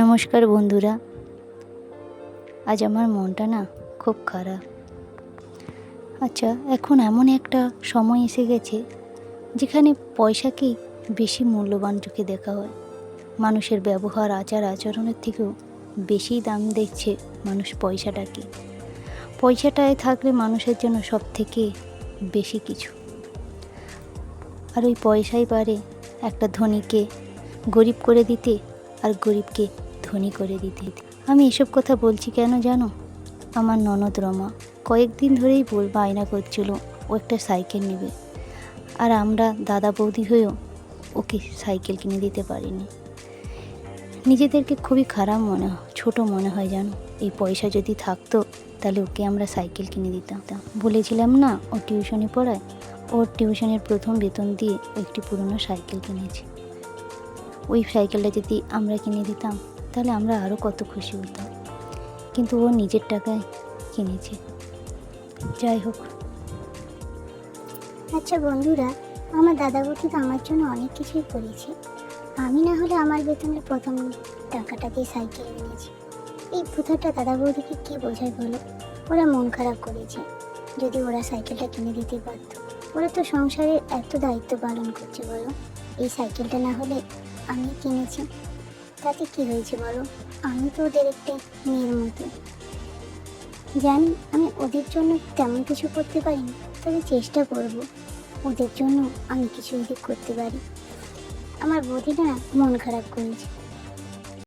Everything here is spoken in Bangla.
নমস্কার বন্ধুরা। আজ আমার মনটা না খুব খারাপ। আচ্ছা এখন এমন একটা সময় এসে গেছে, যেখানে পয়সাকেই বেশি মূল্যবান চোখে দেখা হয়? মানুষের ব্যবহার, আচার, আচরণের থেকেও বেশি দাম দেখছে মানুষ পয়সাটাকে। পয়সাটায় থাকলে মানুষের জন্য সব থেকে বেশি কিছু। আর ওই পয়সাই পারে একটা ধনীকে গরিব করে দিতে, আর গরিবকে ধনী করে দিতে আমি এসব কথা বলছি কেন জানো? আমার ননদ রমা কয়েকদিন ধরেই বল বায়না করছিল ও একটা সাইকেল নেবে। আর আমরা দাদা বৌদি হয়েও ওকে সাইকেল কিনে দিতে পারিনি। নিজেদেরকে খুবই খারাপ মনে হয় ছোটো মনে হয় জানো? এই পয়সা যদি থাকতো তাহলে ওকে আমরা সাইকেল কিনে দিতাম। বলেছিলাম না, ও টিউশনি পড়ায়। ওর টিউশনের প্রথম বেতন দিয়ে একটি পুরনো সাইকেল কিনেছে। ওই সাইকেলটা যদি আমরা কিনে দিতাম তাহলে আমরা আরও কত খুশি হতাম। কিন্তু ও নিজের টাকায় কিনেছে। যাই হোক। আচ্ছা বন্ধুরা, আমার দাদা বৌদি তো আমার জন্য অনেক কিছুই করেছে। আমি না হলে আমার বেতনের প্রথম টাকাটা দিয়ে সাইকেল কিনেছি এই প্রথাটা দাদা বৌদিকে কে বোঝায় বলো? ওরা মন খারাপ করেছে। যদি ওরা সাইকেলটা কিনে দিতে পারতো। ওরা তো সংসারের এত দায়িত্ব পালন করছে বলো। এই সাইকেলটা না হলে আমি কিনেছি। তাতে কি হয়েছে বলো? আমি তো ওদের একটা মেয়ের মতো। জানি, আমি ওদের জন্য তেমন কিছু করতে পারিনি তবে চেষ্টা করব। ওদের জন্য আমি কিছু যদি করতে পারি। আমার বৌদিটা মন খারাপ করেছে।